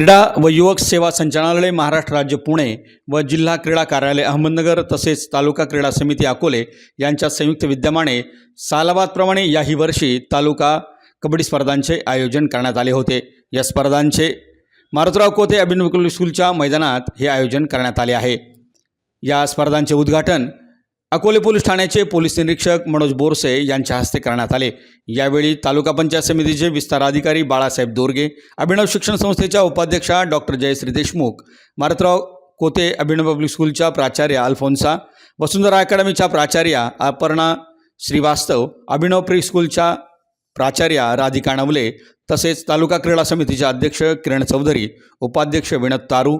क्रीडा व युवक सेवा संचालनालय महाराष्ट्र राज्य पुणे व जिल्हा क्रीडा कार्यालय अहमदनगर तसेच तालुका क्रीडा समिती अकोले यांच्या संयुक्त विद्यमाने सालाबादप्रमाणे याही वर्षी तालुका कबड्डी स्पर्धांचे आयोजन करण्यात आले होते. या स्पर्धांचे मारुतराव कोते अभिनव स्कूलच्या मैदानात हे आयोजन करण्यात आले आहे. या स्पर्धांचे उद्घाटन अकोले पोलीस ठाण्याचे पोलीस निरीक्षक मनोज बोरसे यांच्या हस्ते करण्यात आले. यावेळी तालुका पंचायत समितीचे विस्तार अधिकारी बाळासाहेब दोरगे अभिनव शिक्षण संस्थेच्या उपाध्यक्षा डॉक्टर जयश्री देशमुख मारतराव कोते अभिनव पब्लिक स्कूलच्या प्राचार्य अल्फोन्सा वसुंधरा अकॅडमीच्या प्राचार्या अपर्णा श्रीवास्तव अभिनव प्री स्कूलच्या प्राचार्या राधिका नवले तसेच तालुका क्रीडा समितीचे अध्यक्ष किरण चौधरी उपाध्यक्ष विनोद तारू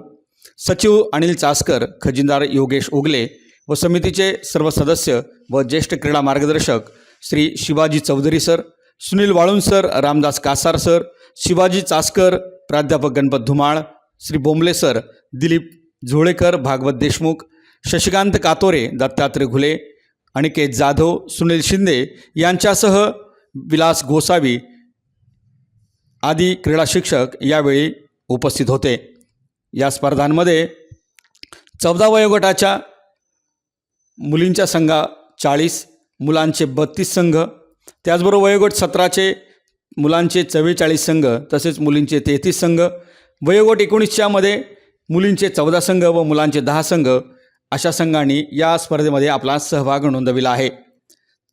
सचिव अनिल चासकर खजिनदार योगेश उगले व समितीचे सर्व सदस्य व ज्येष्ठ क्रीडा मार्गदर्शक Shri Shivaji Chaudhari sir Sunil Walunj sir Ramdas Kasar sir Shivaji Chaskar प्राध्यापक गणपत धुमाळ श्री बोंबले सर दिलीप झोळेकर भागवत देशमुख शशिकांत कातोरे दत्तात्रय घुले अनिकेत जाधव सुनील शिंदे यांच्यासह विलास गोसावी आदी क्रीडा शिक्षक यावेळी उपस्थित होते. या स्पर्धांमध्ये चौदा वयोगटाच्या मुलींच्या संघा चाळीस मुलांचे बत्तीस संघ. त्याचबरोबर वयोगट सतराचे मुलांचे चव्वेचाळीस संघ तसेच मुलींचे तेहतीस संघ. वयोगट एकोणीसच्यामध्ये मुलींचे चौदा संघ व मुलांचे दहा संघ अशा संघांनी या स्पर्धेमध्ये आपला सहभाग नोंदविला आहे.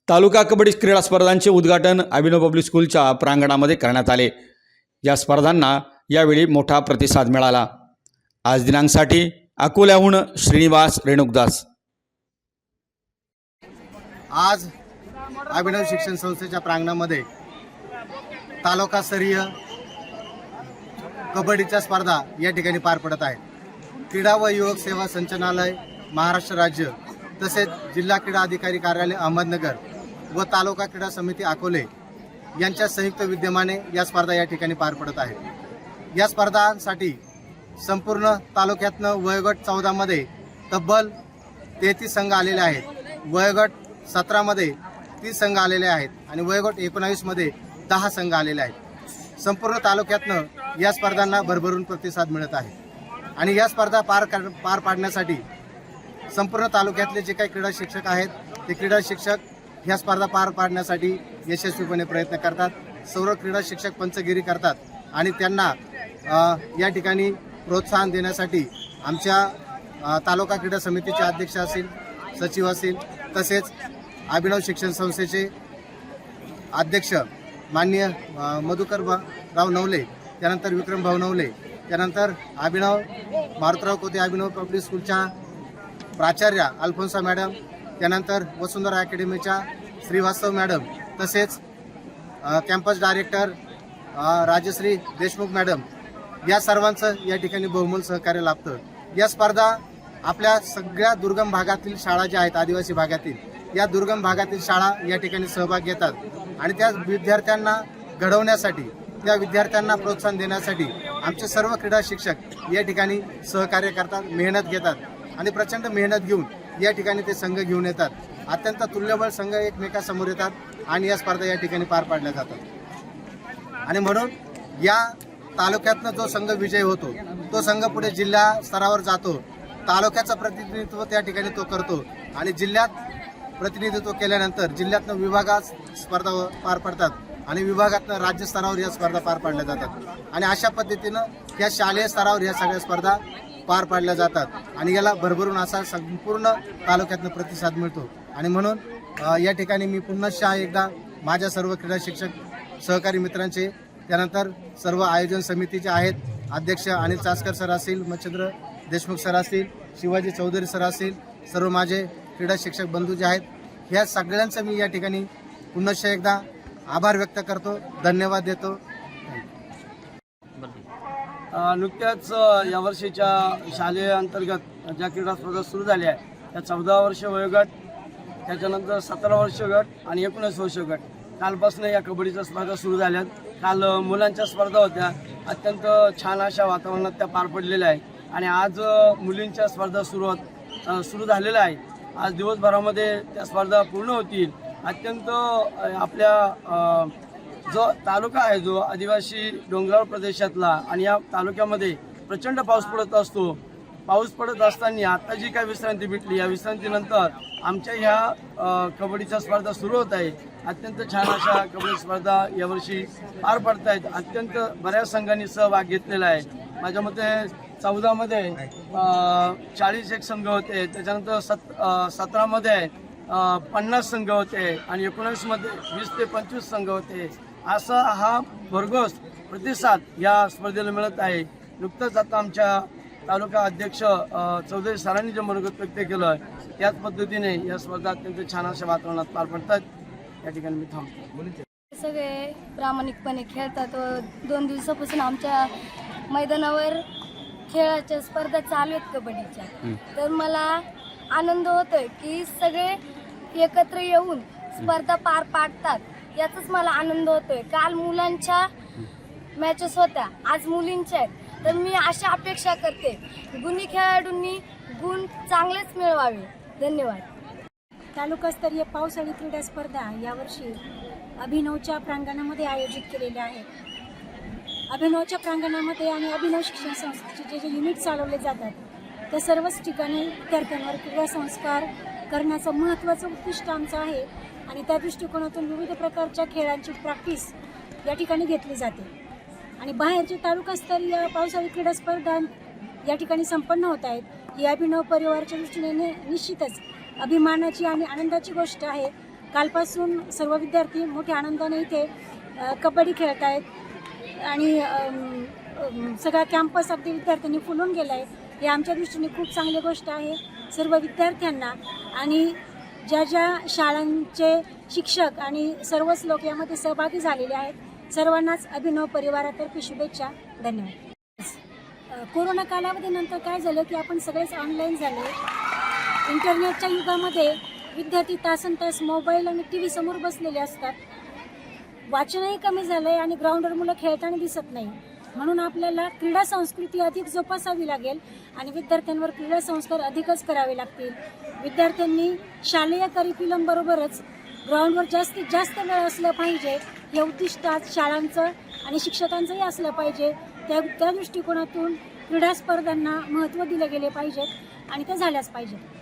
तालुका कबड्डी क्रीडा स्पर्धांचे उद्घाटन अभिनव पब्लिक स्कूलच्या प्रांगणामध्ये करण्यात आले. या स्पर्धांना यावेळी मोठा प्रतिसाद मिळाला. आज दिनांकसाठी अकोल्याहून श्रीनिवास रेणुकदास. आज अभिनव शिक्षण संस्थेच्या प्रांगणामध्ये तालुकास्तरीय कबड्डीच्या स्पर्धा या ठिकाणी पार पडत आहेत. क्रीडा व युवक सेवा संचालनालय महाराष्ट्र राज्य तसेच जिल्हा क्रीडा अधिकारी कार्यालय अहमदनगर व तालुका क्रीडा समिती अकोले यांच्या संयुक्त विद्यमाने या स्पर्धा या ठिकाणी पार पडत आहेत. या स्पर्धांसाठी संपूर्ण तालुक्यातनं वयोगट चौदामध्ये तब्बल तेहतीस संघ आलेले आहेत. वयोगट सतरामध्ये तीस संघ आलेले आहेत आणि वयोगट एकोणावीसमध्ये दहा संघ आलेले आहेत. संपूर्ण तालुक्यातनं या स्पर्धांना भरभरून प्रतिसाद मिळत आहे. आणि या स्पर्धा पार कर पार पाडण्यासाठी संपूर्ण तालुक्यातले जे काही क्रीडा शिक्षक आहेत ते क्रीडा शिक्षक ह्या स्पर्धा पार पाडण्यासाठी यशस्वीपणे प्रयत्न करतात. सर्व क्रीडा शिक्षक पंचगिरी करतात आणि त्यांना या ठिकाणी प्रोत्साहन देण्यासाठी आमच्या तालुका क्रीडा समितीचे अध्यक्ष असतील सचिव असतील तसेच अभिनव शिक्षण संस्थेचे अध्यक्ष माननीय मधुकर राव नवले त्यानंतर विक्रम भाऊ नवले त्यानंतर अभिनव मारुतराव कोते अभिनव पब्लिक स्कूलच्या प्राचार्या अल्फोन्सा मॅडम त्यानंतर वसुंधरा अकॅडमीच्या श्रीवास्तव मॅडम तसेच campus director Rajshree Deshmukh madam या सर्वांचं या ठिकाणी बहुमूल सहकार्य लाभतं. या स्पर्धा आपल्या सगळ्या दुर्गम भागातील शाळा ज्या आहेत आदिवासी भागातील या दुर्गम भागातील शाळा या ठिकाणी सहभाग घेतात. आणि त्या विद्यार्थ्यांना घडवण्यासाठी त्या विद्यार्थ्यांना प्रोत्साहन देण्यासाठी आमचे सर्व क्रीडा शिक्षक या ठिकाणी सहकार्य करतात मेहनत घेतात आणि प्रचंड मेहनत घेऊन या ठिकाणी ते संघ घेऊन येतात. अत्यंत तुल्यबळ संघ एकमेकासमोर येतात आणि या स्पर्धा या ठिकाणी पार पाडल्या जातात. आणि म्हणून या तालुक्यातनं जो संघ विजय होतो तो संघ पुढे जिल्हा स्तरावर जातो तालुक्याचं प्रतिनिधित्व त्या ठिकाणी तो करतो आणि जिल्ह्यात प्रतिनिधित्व केल्यानंतर जिल्ह्यातनं विभागात स्पर्धा पार पडतात आणि विभागातनं राज्य स्तरावर या स्पर्धा पार पाडल्या जातात. आणि अशा पद्धतीनं या शालेय स्तरावर या सगळ्या स्पर्धा पार पाडल्या जातात. आणि याला भरभरून असा संपूर्ण तालुक्यातनं प्रतिसाद मिळतो. आणि म्हणून या ठिकाणी मी पुन्हा एकदा माझ्या सर्व क्रीडा शिक्षक सहकारी मित्रांचे त्यानंतर सर्व आयोजन समितीचे आहेत अध्यक्ष अनिल चासकर सर असतील मच्छिंद्र देशमुख सर असतील शिवाजी चौधरी सर असतील सर्व माझे क्रीडा शिक्षक बंधू जे आहेत ह्या सगळ्यांचं मी या ठिकाणी पुन्हा एकदा आभार व्यक्त करतो. धन्यवाद देतो. नुकत्याच यावर्षीच्या शालेय अंतर्गत ज्या क्रीडा स्पर्धा सुरू झाल्या आहेत त्या चौदा वर्ष वयोगट त्याच्यानंतर सतरा वर्ष गट आणि एकोणीस वर्ष गट. कालपासून या कबड्डीच्या स्पर्धा सुरू झाल्यात. काल मुलांच्या स्पर्धा होत्या. अत्यंत छान अशा वातावरणात त्या पार पडलेल्या आहे आणि आज मुलींच्या स्पर्धा सुरू सुरू झालेल्या आहे आज दिवसभरामध्ये त्या स्पर्धा पूर्ण होतील. अत्यंत आपल्या जो तालुका आहे जो आदिवासी डोंगराळ प्रदेशातला आणि या तालुक्यामध्ये प्रचंड पाऊस पडत असतो. पाऊस पडत असताना आता जी काय विश्रांती भेटली या विश्रांतीनंतर आमच्या ह्या कबड्डीच्या स्पर्धा सुरू होत आहे अत्यंत छान अशा कबड्डी स्पर्धा यावर्षी पार पडत आहेत अत्यंत बऱ्याच संघांनी सहभाग घेतलेला आहे. माझ्या मते चौदामध्ये चाळीस एक संघ होते. त्याच्यानंतर सत सतरामध्ये पन्नास संघ होते आणि एकोणीसमध्ये वीस ते पंचवीस संघ होते. असा हा भरघोस प्रतिसाद या स्पर्धेला मिळत आहे. नुकतंच आता आमच्या तालुका अध्यक्ष चौधरी सरांनी जे मनोगत व्यक्त केलं त्याच पद्धतीने या स्पर्धा अत्यंत छान अशा वातावरणात पार पडतात. या ठिकाणी मी थांबतो. सगळे प्रामाणिकपणे खेळतात. व दोन दिवसापासून आमच्या मैदानावर खेळाच्या स्पर्धा चालू आहेत कबड्डीच्या. तर मला आनंद होतोय की सगळे एकत्र येऊन स्पर्धा पार पाडतात. याचाच मला आनंद होतोय. काल मुलांच्या मॅचेस होत्या. आज मुलींच्या आहेत. तर मी अशा अपेक्षा करते. गुणी खेळाडूंनी गुण चांगलेच मिळवावे. धन्यवाद. तालुकास्तरीय पावसाळी क्रीडा स्पर्धा यावर्षी अभिनवच्या प्रांगणामध्ये आयोजित केलेल्या आहेत. अभिनवच्या प्रांगणामध्ये आणि अभिनव शिक्षण संस्थेचे जे जे युनिट चालवले जातात त्या सर्वच ठिकाणी विद्यार्थ्यांवर क्रीडा संस्कार करण्याचं महत्त्वाचं उद्दिष्ट आमचं आहे आणि त्या दृष्टिकोनातून विविध प्रकारच्या खेळांची प्रॅक्टिस या ठिकाणी घेतली जाते. आणि बाहेरचे तालुकास्तरीय पावसाळी क्रीडा स्पर्धा या ठिकाणी संपन्न होत आहेत. ही अभिनव परिवाराच्या दृष्टीने निश्चितच अभिमानाची आणि आनंदाची गोष्ट आहे. कालपासून सर्व विद्यार्थी मोठ्या आनंदाने इथे कबड्डी खेळत आहेत आणि सगळा कॅम्पस अगदी विद्यार्थ्यांनी फुलून गेला आहे हे आमच्या दृष्टीने खूप चांगली गोष्ट आहे. सर्व विद्यार्थ्यांना आणि ज्या ज्या शाळांचे शिक्षक आणि सर्वच लोक यामध्ये सहभागी झालेले आहेत सर्वांनाच अभिनव परिवारातर्फे शुभेच्छा. धन्यवाद. अ, कोरोना कालावधीनंतर काय झालं की आपण सगळेच ऑनलाईन झाले. इंटरनेटच्या युगामध्ये विद्यार्थी तासन तास मोबाईल आणि टी व्ही समोर बसलेले असतात. वाचनही कमी झालंय आणि ग्राउंडवर मुलं खेळताना दिसत नाही. म्हणून आपल्याला क्रीडा संस्कृती अधिक जोपासावी लागेल आणि विद्यार्थ्यांवर क्रीडा संस्कार अधिकच करावे लागतील. विद्यार्थ्यांनी शालेय करिक्युलम बरोबरच ग्राउंडवर जास्तीत जास्त वेळ असलं पाहिजे हे उद्दिष्ट आज शाळांचं आणि शिक्षकांचंही असलं पाहिजे. त्या त्या दृष्टिकोनातून क्रीडा स्पर्धांना महत्त्व दिलं गेले पाहिजेत आणि त्या झाल्याच पाहिजेत.